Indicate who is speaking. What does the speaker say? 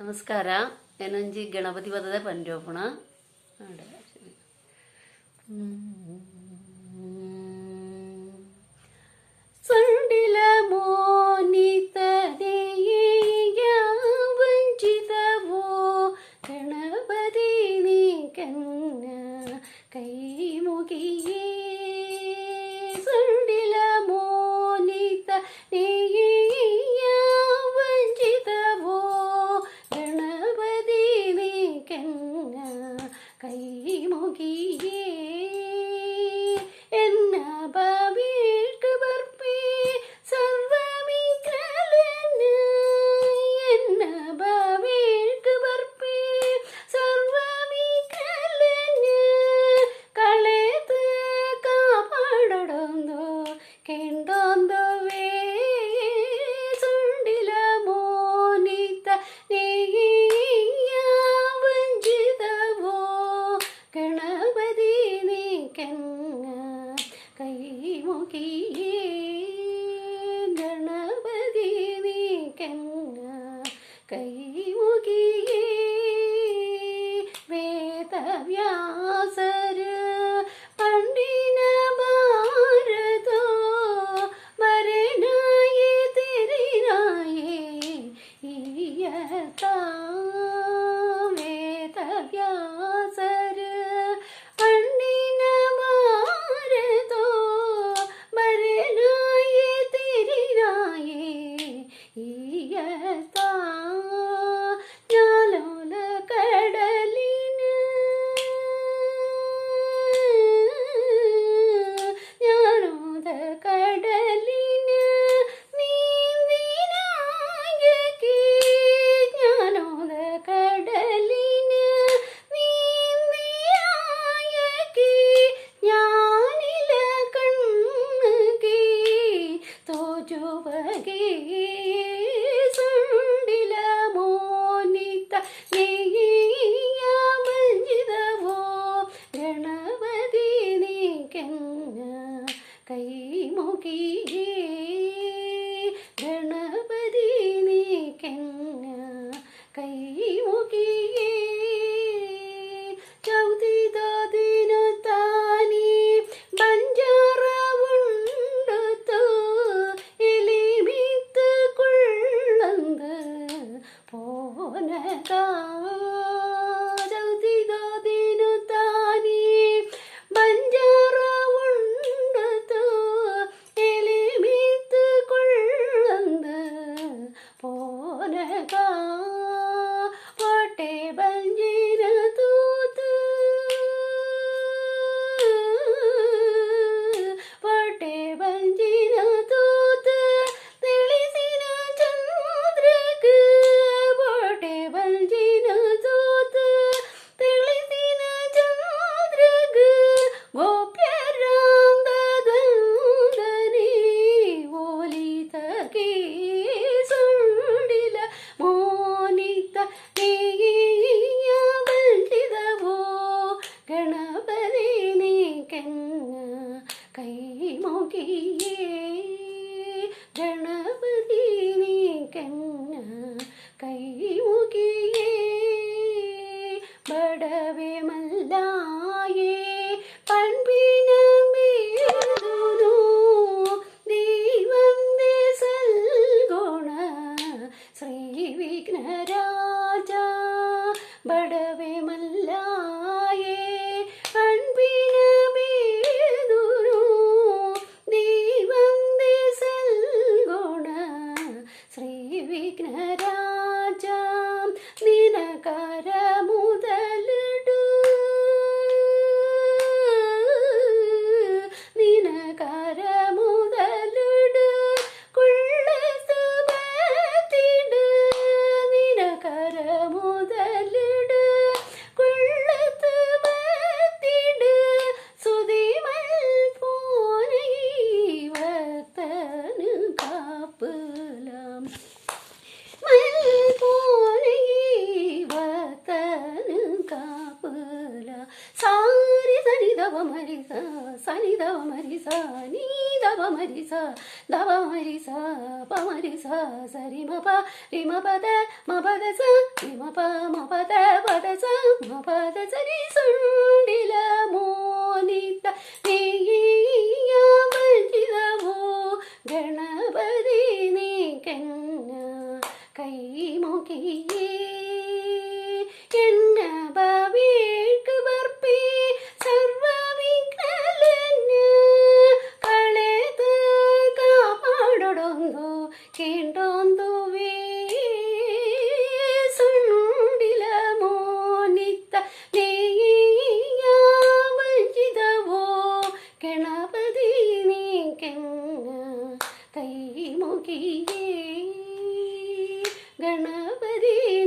Speaker 1: നമസ്കാര. എനഞ്ചി ഗണപതി പദത പന്തോപ്പണ സണ്ടില മോ നൽകിയേ ഗണപതി നീക്കങ്ങ കൈമുകിയേ വേദവ്യാസരു படவே సని దవ మరి సా నీ దవ మరి సా దవ మరి సా ప మరి సా సరి మ ప రి మ ప ద మ ప స రి మ ప మ ప ద స మ ప సరి సుండిల మూ കൈമുകിയേ. ഗണപതി